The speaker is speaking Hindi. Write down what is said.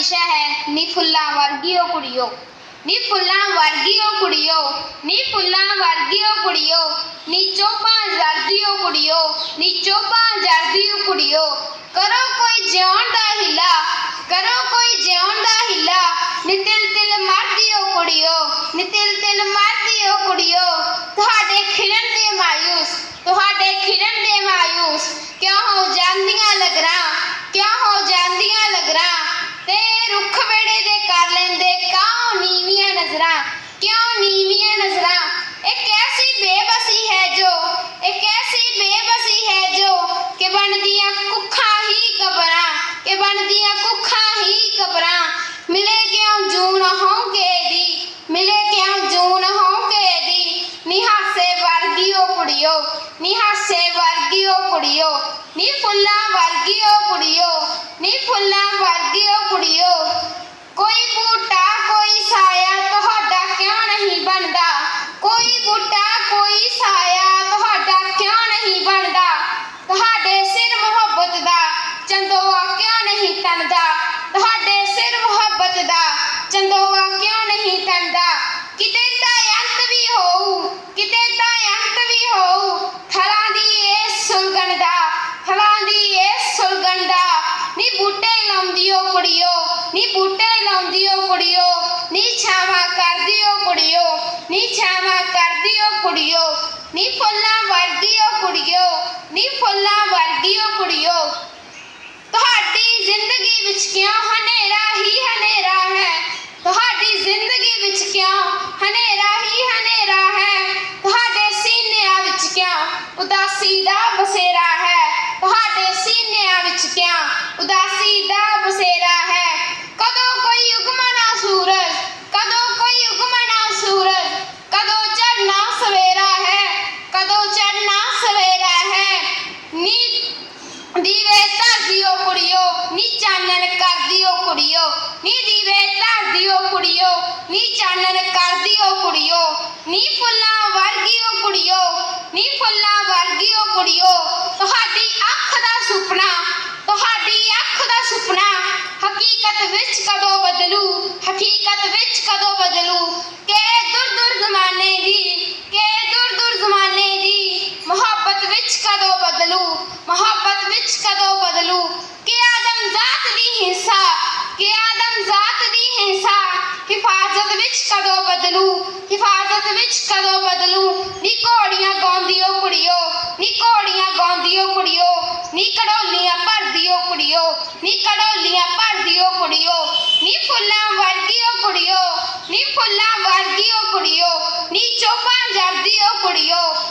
विषय है निफुल्ला वर्गीय कुड़ियो। निफुल्ला फुल्ला कुड़ियो निफुल्ला फुल्ला कुड़ियो, नी चोपा जर्दियो कुड़ियो, नी चोपा जर्दियो कुड़ियो। करो कोई ज्योन दा हिला, करो कोई ज्योन दा हिला। नितिल तिल तिल कुड़ियो, नितिल तिल तिल कुड़ियो। नदिया को ही कपरा मिले क्यों जून हो के दी? क्यों जून हो के दी? निहासे वर्गियो कुड़ियो निहासे वर्गियो कुड़ियो, नी फुल्ला वर्गियो ਦੀਵੇ ਧਰਦੀਓ ਕੁੜੀਓ ਨੀ ਚਾਨਣ ਕਰਦੀਓ ਕੁੜੀਓ ਨੀ ਦੀਵੇ ਧਰਦੀਓ ਕੁੜੀਓ ਨੀ ਚਾਨਣ ਕਰਦੀਓ ਕੁੜੀਓ ਨੀ ਫੁੱਲਾਂ ਵਰਗੀਓ ਕੁੜੀਓ ਨੀ ਫੁੱਲਾਂ ਵਰਗੀਓ ਕੁੜੀਓ ਕਦੋਂ ਬਦਲੂ? ਹਿਫਾਜ਼ਤ ਵਿੱਚ ਕਦੋਂ ਬਦਲੂ? ਨੀ ਘੋੜੀਆਂ ਗਾਉਂਦੀਓ ਕੁੜੀਓ, ਨੀ ਘੋੜੀਆਂ ਗਾਉਂਦੀਓ ਕੁੜੀਓ, ਨੀ ਕੜੋਲੀਆਂ ਭਰਦੀਓ ਕੁੜੀਓ, ਨੀ ਕੜੋਲੀਆਂ ਭਰਦੀਓ ਕੁੜੀਓ, ਨੀ ਫੁੱਲਾਂ ਵਰਗੀਓ ਕੁੜੀਓ, ਨੀ ਫੁੱਲਾਂ ਵਰਗੀਓ ਕੁੜੀਓ, ਨੀ ਚੋਪਾਂ ਜਰਦੀਓ ਕੁੜੀਓ ਨੀ ਚੋਪਾਂ